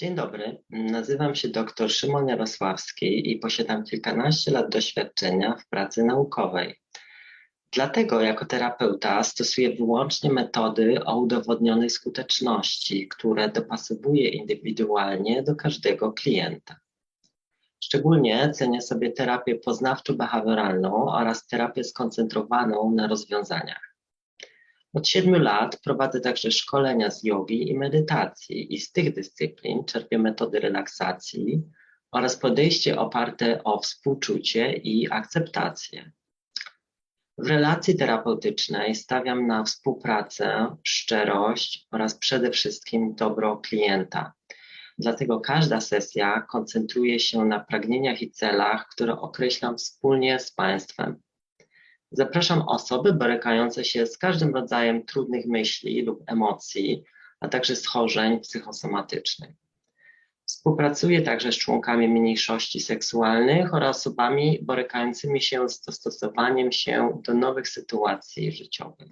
Dzień dobry, nazywam się dr Szymon Jarosławski i posiadam kilkanaście lat doświadczenia w pracy naukowej. Dlatego jako terapeuta stosuję wyłącznie metody o udowodnionej skuteczności, które dopasowuję indywidualnie do każdego klienta. Szczególnie cenię sobie terapię poznawczo-behawioralną oraz terapię skoncentrowaną na rozwiązaniach. Od siedmiu lat prowadzę także szkolenia z jogi i medytacji i z tych dyscyplin czerpię metody relaksacji oraz podejście oparte o współczucie i akceptację. W relacji terapeutycznej stawiam na współpracę, szczerość oraz przede wszystkim dobro klienta. Dlatego każda sesja koncentruje się na pragnieniach i celach, które określam wspólnie z Państwem. Zapraszam osoby borykające się z każdym rodzajem trudnych myśli lub emocji, a także schorzeń psychosomatycznych. Współpracuję także z członkami mniejszości seksualnych oraz osobami borykającymi się z dostosowaniem się do nowych sytuacji życiowych.